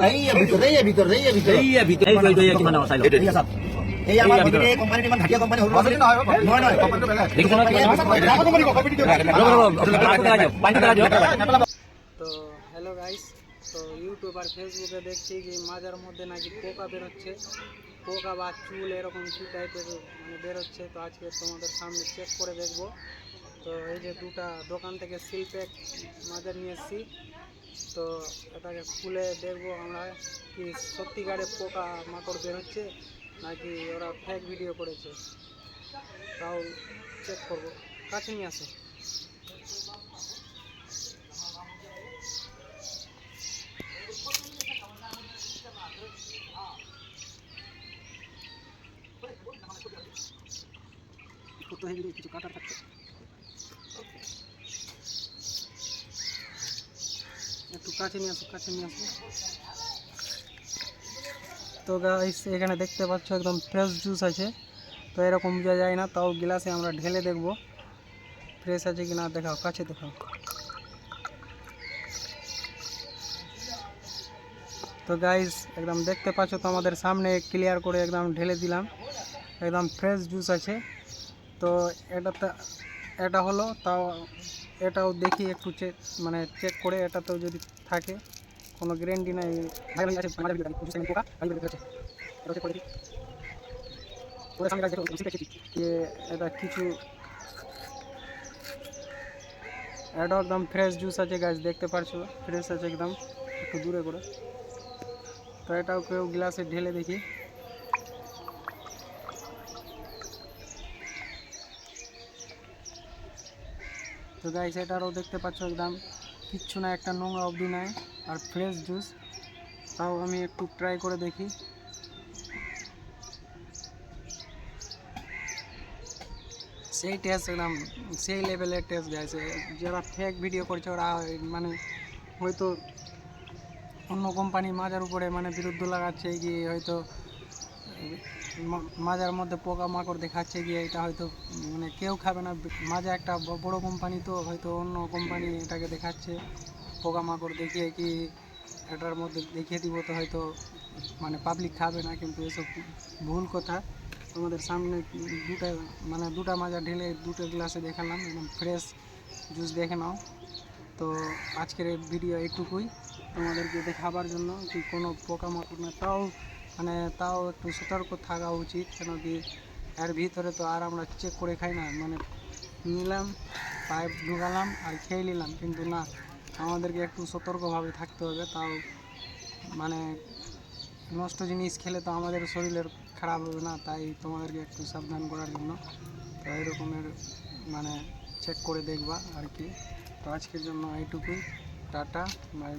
ভিতরে ভিতরে ভিতরে ভিতরে কিমান এই আমাৰ ইমান ঘাটিয়া কোম্পানী হ'ল নহয়, নহয়, নহয় দেখিছে নহয় কোম্পানী তো হ্যালো গাইস তো ইউটিউব আর ফেসবুকে দেখছি কি মাজার মধ্যে নাকি পোকা বেরোচ্ছে পোকা বা চুল এরকম কি টাইপের মানে বেরোচ্ছে তো আজকে তোমাদের সামনে চেক করে দেখব তো এই যে দুটা দোকান থেকে সিল প্যাক মাজার নিয়ে এসেছি তো এটাকে খুলে দেখব আমরা কি সত্যিকারে পোকা মাকড় বেরোচ্ছে নাকি ওরা ফেক ভিডিও করেছে। তাও চেক করব। কাছে নিয়ে আসো। কত হেভি কিছু কাটার থাকছে। কাছে নিয়ে আসো, কাছে নিয়ে আসো। তো গাইস এখানে দেখতে পাচ্ছ একদম ফ্রেশ জুস আছে। তো এরকম বোঝা যায় না, তাও গ্লাসে আমরা ঢেলে দেখব। ফ্রেশ আছে কি না দেখাও, কাছে দেখাও। তো গাইস একদম দেখতে পাচ্ছ তো আমাদের সামনে ক্লিয়ার করে একদম ঢেলে দিলাম। একদম ফ্রেশ জুস আছে। তো এটাতে এটা হলো তাও এটাও দেখি একটু চেক মানে চেক করে এটাতেও যদি থাকে কোনো গ্যারেন্টি নাই। এটা কিছু এটা একদম ফ্রেশ জুস আছে গাছ দেখতে পারছ? ফ্রেশ আছে একদম একটু দূরে করে। তো এটাও কেউ গ্লাসে ঢেলে দেখি। তো গাইস এটারও দেখতে পাচ্ছ একদম কিচ্ছু না, একটা নোংরা অবধি নাই আর ফ্রেশ জুস তাও আমি একটু ট্রাই করে দেখি। সেই টেস্ট একদম, সেই লেভেলের টেস্ট গাইছে যারা ফেক ভিডিও করছে, ওরা মানে হয়তো অন্য কোম্পানি মাজার উপরে মানে বিরুদ্ধ লাগাচ্ছে কি হয়তো মাজার মধ্যে পোকা মাকড় দেখাচ্ছে গিয়ে এটা হয়তো মানে কেউ খাবে না। মাজা একটা বড় কোম্পানি তো, হয়তো অন্য কোম্পানি এটাকে দেখাচ্ছে। পোকা মাকড় দেখিয়ে কি এটার মধ্যে দেখিয়ে দিব তো হয়তো মানে পাবলিক খাবে না, কিন্তু এসব ভুল কথা। তোমাদের সামনে দুটা মানে দুটা মাজা ঢেলে দুটো গ্লাসে দেখালাম একদম ফ্রেশ জুস দেখে নাও। তো আজকের ভিডিও এইটুকুই। তোমাদেরকে দেখাবার জন্য কি কোনো পোকামাকড় না, তাও মানে তাও একটু সতর্ক থাকা উচিত, কেন কি এর ভিতরে তো আর আমরা চেক করে খাই না। মানে নিলাম, পাইপ ঢুকালাম আর খেয়ে নিলাম। কিন্তু না, আমাদেরকে একটু সতর্কভাবে থাকতে হবে। তাও মানে নষ্ট জিনিস খেলে তো আমাদের শরীরের খারাপ হবে না। তাই তোমাদেরকে একটু সাবধান করার জন্য। তো এরকমের মানে চেক করে দেখবা আর কি। তো আজকের জন্য এইটুকুই। Tata bye.